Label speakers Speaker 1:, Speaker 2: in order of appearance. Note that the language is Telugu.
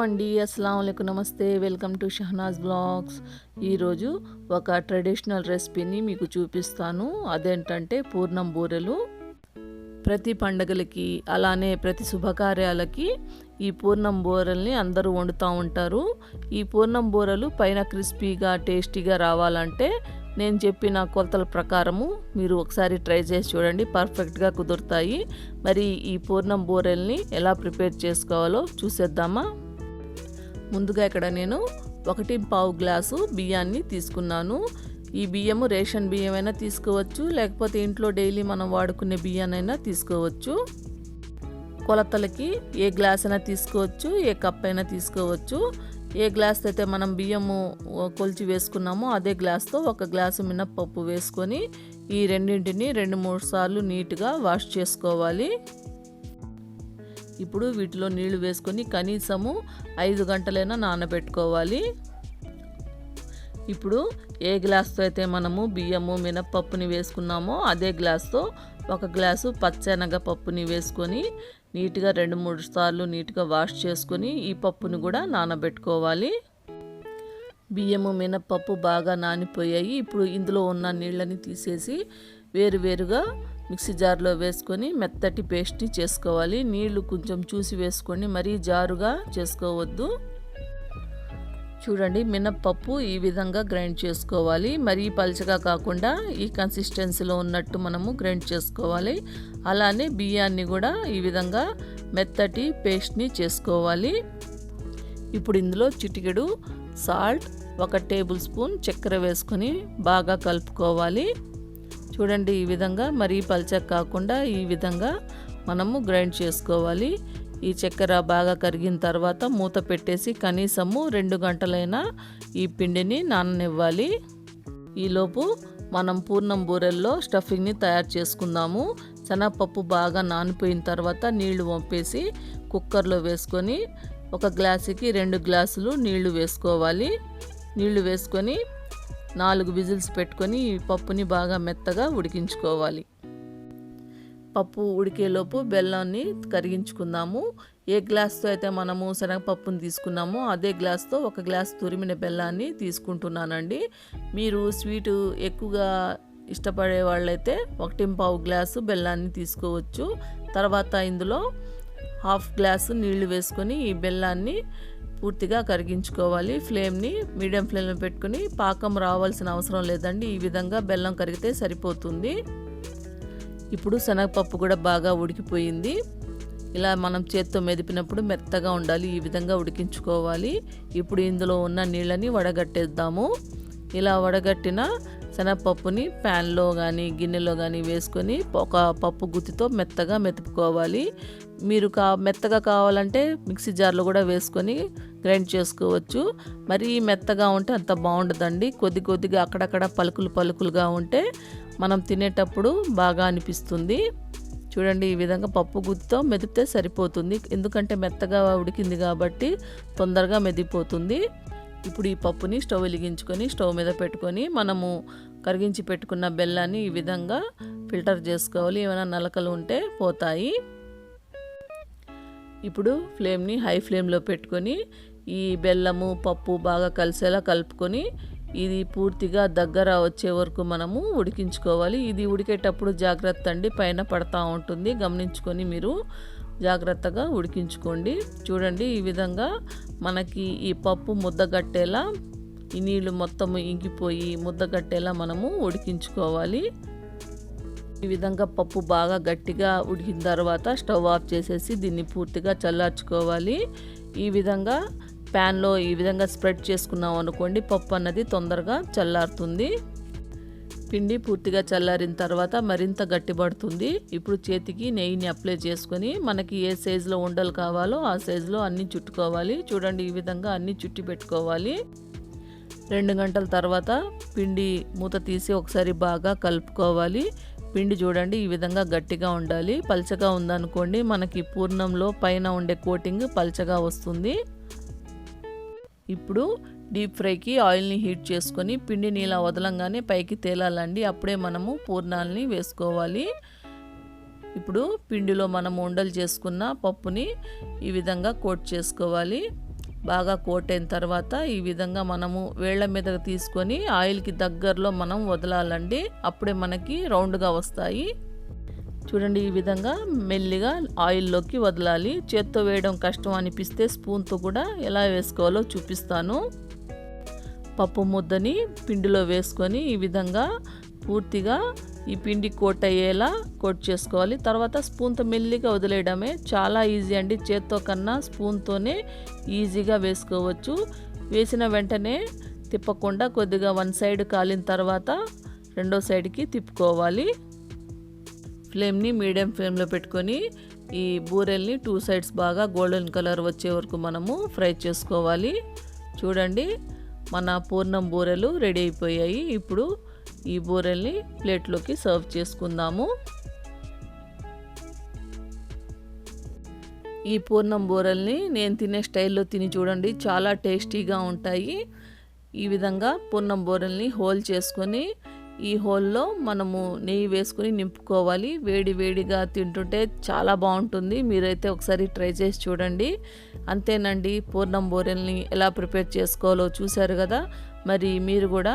Speaker 1: అండి. అస్సలం అయికు నమస్తే. Welcome to Shahnaz blogs. ఈరోజు ఒక ట్రెడిషనల్ రెసిపీని మీకు చూపిస్తాను. అదేంటంటే పూర్ణం బూరెలు. ప్రతి పండగలకి అలానే ప్రతి శుభకార్యాలకి ఈ పూర్ణం బూరల్ని అందరూ వండుతూ ఉంటారు. ఈ పూర్ణం బూరలు పైన క్రిస్పీగా టేస్టీగా రావాలంటే నేను చెప్పిన కొలతల ప్రకారము మీరు ఒకసారి ట్రై చేసి చూడండి. పర్ఫెక్ట్గా కుదురుతాయి. మరి ఈ పూర్ణం బూరెల్ని ఎలా ప్రిపేర్ చేసుకోవాలో చూసేద్దామా? ముందుగా ఇక్కడ నేను ఒకటి పావు గ్లాసు బియ్యాన్ని తీసుకున్నాను. ఈ బియ్యము రేషన్ బియ్యమైనా తీసుకోవచ్చు లేకపోతే ఇంట్లో డైలీ మనం వాడుకునే బియ్యానైనా తీసుకోవచ్చు. కొలతలకి ఏ గ్లాస్ అయినా తీసుకోవచ్చు ఏ కప్ అయినా తీసుకోవచ్చు. ఏ గ్లాస్ అయితే మనం బియ్యము కొలిచి వేసుకున్నామో అదే గ్లాస్తో ఒక గ్లాసు మినప్పప్పు వేసుకొని ఈ రెండింటిని రెండు మూడు సార్లు నీట్గా వాష్ చేసుకోవాలి. ఇప్పుడు వీటిలో నీళ్ళు వేసుకొని కనీసము ఐదు గంటలైనా నానబెట్టుకోవాలి. ఇప్పుడు ఏ గ్లాస్తో అయితే మనము బియ్యము మినప్పప్పుని వేసుకున్నామో అదే గ్లాస్తో ఒక గ్లాసు పచ్చెనగ పప్పుని వేసుకొని నీట్గా రెండు మూడు సార్లు నీట్గా వాష్ చేసుకొని ఈ పప్పుని కూడా నానబెట్టుకోవాలి. బియ్యము మినప్పప్పు బాగా నానిపోయాయి. ఇప్పుడు ఇందులో ఉన్న నీళ్ళని తీసేసి వేరువేరుగా మిక్సీ జార్లో వేసుకొని మెత్తటి పేస్ట్ని చేసుకోవాలి. నీళ్ళు కొంచెం చూసి వేసుకొని మరీ జారుగా చేసుకోవద్దు. చూడండి మినప్పప్పు ఈ విధంగా గ్రైండ్ చేసుకోవాలి. మరీ పలచగా కాకుండా ఈ కన్సిస్టెన్సీలో ఉన్నట్టు మనము గ్రైండ్ చేసుకోవాలి. అలానే బియ్యాన్ని కూడా ఈ విధంగా మెత్తటి పేస్ట్ని చేసుకోవాలి. ఇప్పుడు ఇందులో చిటికెడు సాల్ట్ ఒక టేబుల్ స్పూన్ చక్కెర వేసుకొని బాగా కలుపుకోవాలి. చూడండి ఈ విధంగా మరీ పల్చగా కాకుండా ఈ విధంగా మనము గ్రైండ్ చేసుకోవాలి. ఈ చక్కెర బాగా కరిగిన తర్వాత మూత పెట్టేసి కనీసము రెండు గంటలైనా ఈ పిండిని నాననివ్వాలి. ఈలోపు మనం పూర్ణం బూరెల్లో స్టఫింగ్ని తయారు చేసుకుందాము. శనగపప్పు బాగా నానిపోయిన తర్వాత నీళ్ళు వంపేసి కుక్కర్లో వేసుకొని ఒక గ్లాసుకి రెండు గ్లాసులు నీళ్ళు వేసుకోవాలి. నీళ్ళు వేసుకొని నాలుగు విజిల్స్ పెట్టుకొని ఈ పప్పుని బాగా మెత్తగా ఉడికించుకోవాలి. పప్పు ఉడికేలోపు బెల్లాన్ని కరిగించుకుందాము. ఏ గ్లాస్తో అయితే మనము శనగపప్పుని తీసుకున్నామో అదే గ్లాస్తో ఒక గ్లాస్ తురిమిన బెల్లాన్ని తీసుకుంటున్నానండి. మీరు స్వీటు ఎక్కువగా ఇష్టపడే వాళ్ళైతే ఒకటి పావు గ్లాసు బెల్లాన్ని తీసుకోవచ్చు. తర్వాత ఇందులో హాఫ్ గ్లాసు నీళ్ళు వేసుకొని ఈ బెల్లాన్ని పూర్తిగా కరిగించుకోవాలి. ఫ్లేమ్ని మీడియం ఫ్లేమ్లో పెట్టుకొని పాకం రావాల్సిన అవసరం లేదండి. ఈ విధంగా బెల్లం కరిగితే సరిపోతుంది. ఇప్పుడు శనగపప్పు కూడా బాగా ఉడికిపోయింది. ఇలా మనం చేత్తో మెదిపినప్పుడు మెత్తగా ఉండాలి. ఈ విధంగా ఉడికించుకోవాలి. ఇప్పుడు ఇందులో ఉన్న నీళ్ళని వడగట్టేద్దాము. ఇలా వడగట్టిన శనగపప్పుని ప్యాన్లో కానీ గిన్నెలో కానీ వేసుకొని ఒక పప్పు గుత్తితో మెత్తగా మెతుపుకోవాలి మీరు కా మెత్తగా కావాలంటే మిక్సీ జార్లో కూడా వేసుకొని గ్రైండ్ చేసుకోవచ్చు. మరి మెత్తగా ఉంటే అంత బాగుండదండి. కొద్ది కొద్దిగా అక్కడక్కడ పలుకులు పలుకులుగా ఉంటే మనం తినేటప్పుడు బాగా అనిపిస్తుంది. చూడండి ఈ విధంగా పప్పు గుత్తితో మెదిపితే సరిపోతుంది. ఎందుకంటే మెత్తగా ఉడికింది కాబట్టి తొందరగా మెదిపోతుంది ఇప్పుడు ఈ పప్పుని స్టవ్ వెలిగించుకొని స్టవ్ మీద పెట్టుకొని మనము కరిగించి పెట్టుకున్న బెల్లాన్ని ఈ విధంగా ఫిల్టర్ చేసుకోవాలి. ఏమైనా నలకలు ఉంటే పోతాయి. ఇప్పుడు ఫ్లేమ్ని హై ఫ్లేమ్లో పెట్టుకొని ఈ బెల్లము పప్పు బాగా కలిసేలా కలుపుకొని ఇది పూర్తిగా దగ్గర వచ్చే వరకు మనము ఉడికించుకోవాలి. ఇది ఉడికేటప్పుడు జాగ్రత్త అండి పైన పడతా ఉంటుంది. గమనించుకొని మీరు జాగ్రత్తగా ఉడికించుకోండి. చూడండి ఈ విధంగా మనకి ఈ పప్పు ముద్దగట్టేలా ఈ నీళ్ళు మొత్తం ఇంకిపోయి ముద్దగట్టేలా మనము ఉడికించుకోవాలి. ఈ విధంగా పప్పు బాగా గట్టిగా ఉడికిన తర్వాత స్టవ్ ఆఫ్ చేసేసి దీన్ని పూర్తిగా చల్లార్చుకోవాలి. ఈ విధంగా ప్యాన్లో ఈ విధంగా స్ప్రెడ్ చేసుకున్నాం అనుకోండి పప్పు అన్నది తొందరగా చల్లారుతుంది. పిండి పూర్తిగా చల్లారిన తర్వాత మరింత గట్టిపడుతుంది. ఇప్పుడు చేతికి నెయ్యిని అప్లై చేసుకొని మనకి ఏ సైజులో ఉండలు కావాలో ఆ సైజులో అన్నీ చుట్టుకోవాలి. చూడండి ఈ విధంగా అన్నీ చుట్టి పెట్టుకోవాలి. రెండు గంటల తర్వాత పిండి మూత తీసి ఒకసారి బాగా కలుపుకోవాలి. పిండి చూడండి ఈ విధంగా గట్టిగా ఉండాలి. పల్చగా ఉందనుకోండి మనకి పూర్ణంలో పైన ఉండే కోటింగ్ పల్చగా వస్తుంది. ఇప్పుడు డీప్ ఫ్రైకి ఆయిల్ని హీట్ చేసుకొని పిండిని ఇలా వదలంగానే పైకి తేలాలండి. అప్పుడే మనము పూర్ణాలని వేసుకోవాలి. ఇప్పుడు పిండిలో మనం ఉండలు చేసుకున్న పప్పుని ఈ విధంగా కోట్ చేసుకోవాలి. బాగా కోట్ అయిన తర్వాత ఈ విధంగా మనము వేళ్ళ మీదకి తీసుకొని ఆయిల్కి దగ్గరలో మనం వదలాలండి. అప్పుడే మనకి రౌండ్గా వస్తాయి. చూడండి ఈ విధంగా మెల్లిగా ఆయిల్లోకి వదలాలి. చేత్తో వేయడం కష్టం అనిపిస్తే స్పూన్తో కూడా ఎలా వేసుకోవాలో చూపిస్తాను. పప్పు ముద్దని పిండిలో వేసుకొని ఈ విధంగా పూర్తిగా ఈ పిండి కోట్ అయ్యేలా కోట్ చేసుకోవాలి. తర్వాత స్పూన్తో మెల్లిగా వదిలేయడమే చాలా ఈజీ అండి. చేత్తో కన్నా స్పూన్తోనే ఈజీగా వేసుకోవచ్చు. వేసిన వెంటనే తిప్పకుండా కొద్దిగా వన్ సైడ్ కాలిన తర్వాత రెండో సైడ్కి తిప్పుకోవాలి. ఫ్లేమ్ని మీడియం ఫ్లేమ్లో పెట్టుకొని ఈ బూరెల్ని టూ సైడ్స్ బాగా గోల్డెన్ కలర్ వచ్చే వరకు మనము ఫ్రై చేసుకోవాలి. చూడండి మన పూర్ణం బూరెలు రెడీ అయిపోయాయి. ఇప్పుడు ఈ బూరెల్ని ప్లేట్లోకి సర్వ్ చేసుకుందాము. ఈ పూర్ణం బూరెల్ని నేను తినే స్టైల్లో తిని చూడండి చాలా టేస్టీగా ఉంటాయి. ఈ విధంగా పూర్ణం బూరెల్ని హోల్ చేసుకొని ఈ హోల్లో మనము నెయ్యి వేసుకుని నింపుకోవాలి. వేడి వేడిగా తింటుంటే చాలా బాగుంటుంది. మీరైతే ఒకసారి ట్రై చేసి చూడండి. అంతేనండి పూర్ణం బూరెల్ని ఎలా ప్రిపేర్ చేసుకోవాలో చూశారు కదా. మరి మీరు కూడా